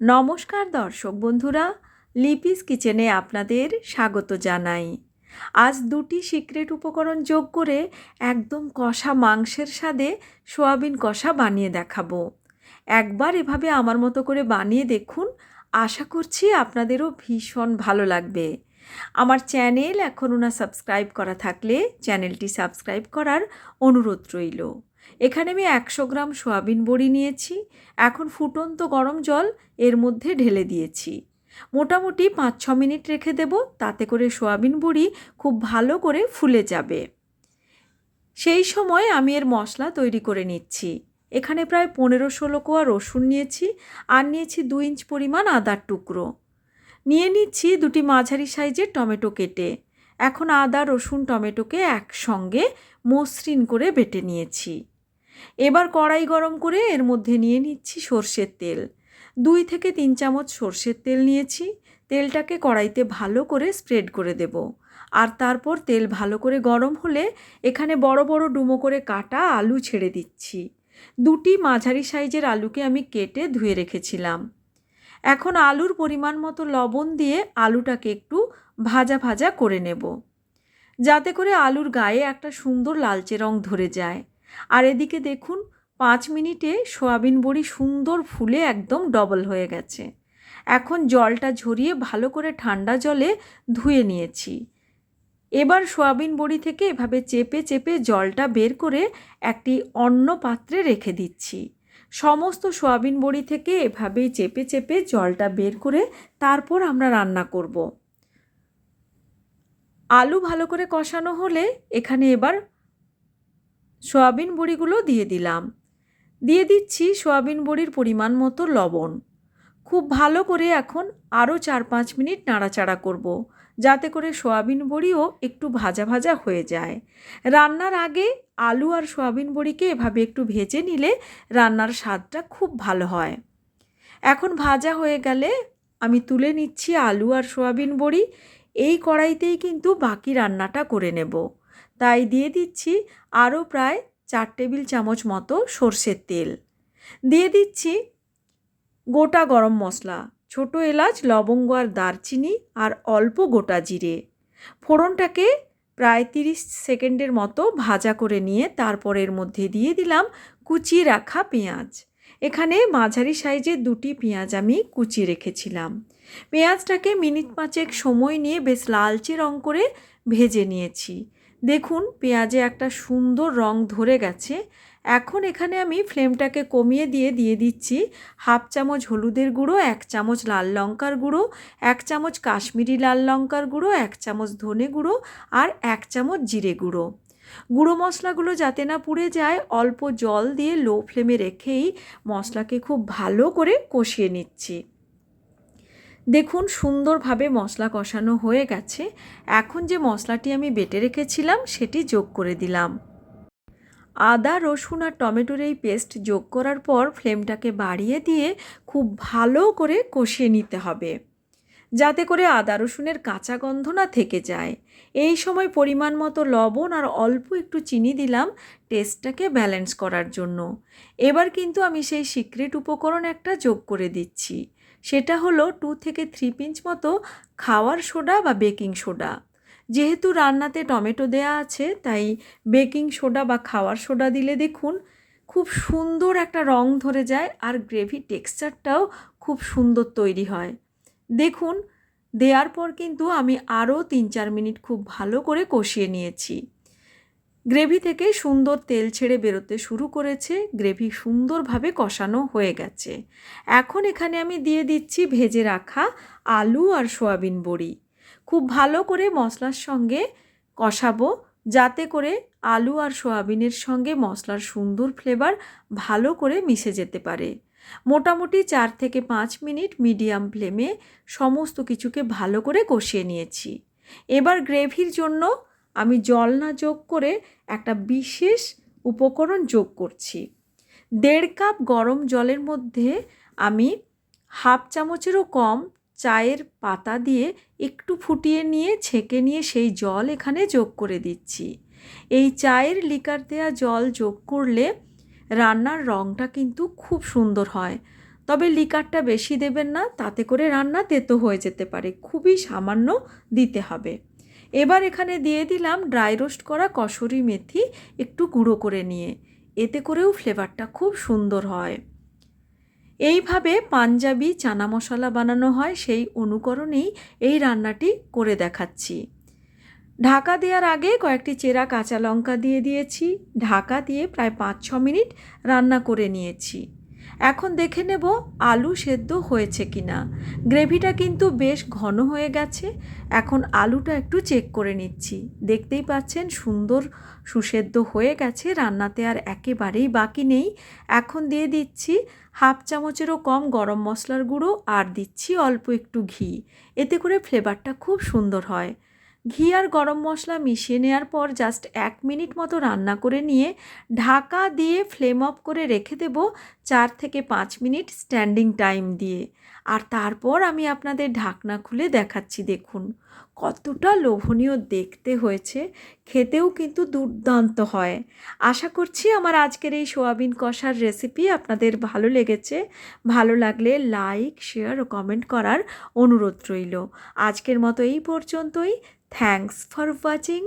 নমস্কার দর্শক বন্ধুরা, লিপিস কিচেনে আপনাদের স্বাগত জানাই। আজ দুটি সিক্রেট উপকরণ যোগ করে একদম কষা মাংসের স্বাদে সোয়াবিন কষা বানিয়ে দেখাবো। একবার এভাবে আমার মতো করে বানিয়ে দেখুন, আশা করছি আপনাদেরও ভীষণ ভালো লাগবে। আমার চ্যানেল এখনও না সাবস্ক্রাইব করা থাকলে চ্যানেলটি সাবস্ক্রাইব করার অনুরোধ রইল। এখানে আমি একশো গ্রাম সোয়াবিন বড়ি নিয়েছি, এখন ফুটন্ত গরম জল এর মধ্যে ঢেলে দিয়েছি। মোটামুটি পাঁচ ছ মিনিট রেখে দেব, তাতে করে সোয়াবিন বড়ি খুব ভালো করে ফুলে যাবে। সেই সময় আমি এর মশলা তৈরি করে নিচ্ছি। এখানে প্রায় পনেরো ষোলো কোয়া রসুন নিয়েছি, আর নিয়েছি দু ইঞ্চ পরিমাণ আদার টুকরো। নিয়ে নিচ্ছি দুটি মাঝারি সাইজের টমেটো কেটে। এখন আদা, রসুন, টমেটোকে একসঙ্গে মসৃণ করে বেটে নিয়েছি। এবার কড়াই গরম করে এর মধ্যে নিয়ে নিচ্ছি সর্ষের তেল। দুই থেকে তিন চামচ সর্ষের তেল নিয়েছি। তেলটাকে কড়াইতে ভালো করে স্প্রেড করে দেব। আর তারপর তেল ভালো করে গরম হলে এখানে বড় বড় ডুমো করে কাটা আলু ছেড়ে দিচ্ছি। দুটি মাঝারি সাইজের আলুকে আমি কেটে ধুয়ে রেখেছিলাম। এখন আলুর পরিমাণ মতো লবণ দিয়ে আলুটাকে একটু ভাজা ভাজা করে নেব। যাতে করে আলুর গায়ে একটা সুন্দর লালচে রং ধরে যায়। আর এদিকে দেখুন, পাঁচ মিনিটে সোয়াবিন বড়ি সুন্দর ফুলে একদম ডবল হয়ে গেছে। এখন জলটা ঝরিয়ে ভালো করে ঠান্ডা জলে ধুয়ে নিয়েছি। এবার সোয়াবিন বড়ি থেকে এভাবে চেপে চেপে জলটা বের করে একটি অন্য পাত্রে রেখে দিচ্ছি। সমস্ত সোয়াবিন বড়ি থেকে এভাবেই চেপে চেপে জলটা বের করে তারপর আমরা রান্না করব। আলু ভালো করে কষানো হলে এখানে এবার সোয়াবিন বড়িগুলো দিয়ে দিলাম। দিয়ে দিচ্ছি সোয়াবিন বড়ির পরিমাণ মতো লবণ। খুব ভালো করে এখন আরও চার পাঁচ মিনিট নাড়াচাড়া করব। যাতে করে সোয়াবিন বড়িও একটু ভাজা ভাজা হয়ে যায়। রান্নার আগে আলু আর সোয়াবিন বড়িকে এভাবে একটু ভেজে নিলে রান্নার স্বাদটা খুব ভালো হয়। এখন ভাজা হয়ে গেলে আমি তুলে নিচ্ছি আলু আর সোয়াবিন বড়ি। এই কড়াইতেই কিন্তু বাকি রান্নাটা করে নেব। তাই দিয়ে দিচ্ছি আরও প্রায় চার টেবিল চামচ মতো সর্ষের তেল। দিয়ে দিচ্ছি গোটা গরম মশলা, ছোটো এলাচ, লবঙ্গ আর দারচিনি আর অল্প গোটা জিরে। ফোড়নটাকে প্রায় তিরিশ সেকেন্ডের মতো ভাজা করে নিয়ে তারপর এর মধ্যে দিয়ে দিলাম কুচিয়ে রাখা পেঁয়াজ। এখানে মাঝারি সাইজের দুটি পেঁয়াজ আমি কুচিয়ে রেখেছিলাম। পেঁয়াজটাকে মিনিট পাঁচেক সময় নিয়ে বেশ লালচে রং করে ভেজে নিয়েছি। দেখুন, পেঁয়াজে একটা সুন্দর রং ধরে গেছে। এখন এখানে আমি ফ্লেমটাকে কমিয়ে দিয়ে দিয়ে দিচ্ছি হাফ চামচ হলুদের গুঁড়ো, এক চামচ লাল লঙ্কার গুঁড়ো, এক চামচ কাশ্মীরি লাল লঙ্কার গুঁড়ো, এক চামচ ধনে গুঁড়ো আর এক চামচ জিরে গুঁড়ো। গুঁড়ো মশলাগুলো যাতে না পুড়ে যায়, অল্প জল দিয়ে লো ফ্লেমে রেখেই মশলাকে খুব ভালো করে কষিয়ে নিচ্ছি। দেখুন সুন্দরভাবে মশলা কষানো হয়ে গেছে। এখন যে মশলাটি আমি বেটে রেখেছিলাম, সেটি যোগ করে দিলাম। আদা, রসুন আর টমেটোর এই পেস্ট যোগ করার পর ফ্লেমটাকে বাড়িয়ে দিয়ে খুব ভালো করে কষিয়ে নিতে হবে। যাতে করে আদা, রসুনের কাঁচা গন্ধ না থেকে যায়। এই সময় পরিমাণ মতো লবণ আর অল্প একটু চিনি দিলাম টেস্টটাকে ব্যালেন্স করার জন্য। এবার কিন্তু আমি সেই সিক্রেট উপকরণ একটা যোগ করে দিচ্ছি। সেটা হলো টু থেকে থ্রি পিঞ্চ মতো খাওয়ার সোডা বা বেকিং সোডা যেহেতু রান্নাতে টমেটো দেয়া আছে, তাই বেকিং সোডা বা খাওয়ার সোডা দিলে দেখুন খুব সুন্দর একটা রং ধরে যায় আর গ্রেভি টেক্সচারটাও খুব সুন্দর তৈরি হয়। দেখুন, দেওয়ার পর কিন্তু আমি আরও তিন চার মিনিট খুব ভালো করে কষিয়ে নিয়েছি। গ্রেভি থেকে সুন্দর তেল ছেড়ে বেরোতে শুরু করেছে, গ্রেভি সুন্দরভাবে কষানো হয়ে গেছে। এখন এখানে আমি দিয়ে দিচ্ছি ভেজে রাখা আলু আর সোয়াবিন বড়ি। খুব ভালো করে মশলার সঙ্গে কষাবো, যাতে করে আলু আর সোয়াবিনের সঙ্গে মশলার সুন্দর ফ্লেভার ভালো করে মিশে যেতে পারে। মোটামুটি চার থেকে পাঁচ মিনিট মিডিয়াম ফ্লেমে সমস্ত কিছুকে ভালো করে কষিয়ে নিয়েছি। এবার গ্রেভির জন্য আমি জল না যোগ করে একটা বিশেষ উপকরণ যোগ করছি। দেড় কাপ গরম জলের মধ্যে আমি হাফ চামচেরও কম চায়ের পাতা দিয়ে একটু ফুটিয়ে নিয়ে, ছেঁকে নিয়ে সেই জল এখানে যোগ করে দিচ্ছি। এই চায়ের লিকার দেওয়া জল যোগ করলে রান্নার রঙটা কিন্তু খুব সুন্দর হয়। তবে লিকারটা বেশি দেবেন না, তাতে করে রান্না তেতো হয়ে যেতে পারে, খুবই সামান্য দিতে হবে। এবার এখানে দিয়ে দিলাম ড্রাই রোস্ট করা কসুরি মেথি একটু গুঁড়ো করে নিয়ে, এতে করেও ফ্লেভারটা খুব সুন্দর হয়। এইভাবে পাঞ্জাবি, চানা মশলা বানানো হয়, সেই অনুকরণেই এই রান্নাটি করে দেখাচ্ছি। ঢাকা দেওয়ার আগে কয়েকটি চেরা কাঁচা লঙ্কা দিয়ে দিয়েছি। ঢাকা দিয়ে প্রায় পাঁচ ছ মিনিট রান্না করে নিয়েছি। এখন দেখে নেব আলু সেদ্ধ হয়েছে কি না গ্রেভিটা কিন্তু বেশ ঘন হয়ে গেছে। এখন আলুটা একটু চেক করে নিচ্ছি। দেখতেই পাচ্ছেন সুন্দর সুসেদ্ধ হয়ে গেছে। রান্নাতে আর একেবারেই বাকি নেই। এখন দিয়ে দিচ্ছি হাফ চামচেরও কম গরম মশলার গুঁড়ো আর দিচ্ছি অল্প একটু ঘি। এতে করে ফ্লেভারটা খুব সুন্দর হয়। ঘি আর গরম মশলা মিশিয়ে নেওয়ার পর জাস্ট এক মিনিট মতো রান্না করে নিয়ে ঢাকা দিয়ে ফ্লেম অফ করে রেখে দেব চার থেকে পাঁচ মিনিট স্ট্যান্ডিং টাইম দিয়ে। আর তারপর আমি আপনাদের ঢাকনা খুলে দেখাচ্ছি, দেখুন। কতটা লোভনীয় দেখতে হয়েছে খেতেও কিন্তু দুর্দান্ত হয়। আশা করছি আমার আজকের এই সোয়াবিন কষার রেসিপি আপনাদের ভালো লেগেছে। ভালো লাগলে লাইক শেয়ার ও কমেন্ট করার অনুরোধ রইল। আজকের মতো এই পর্যন্তই। Thanks for watching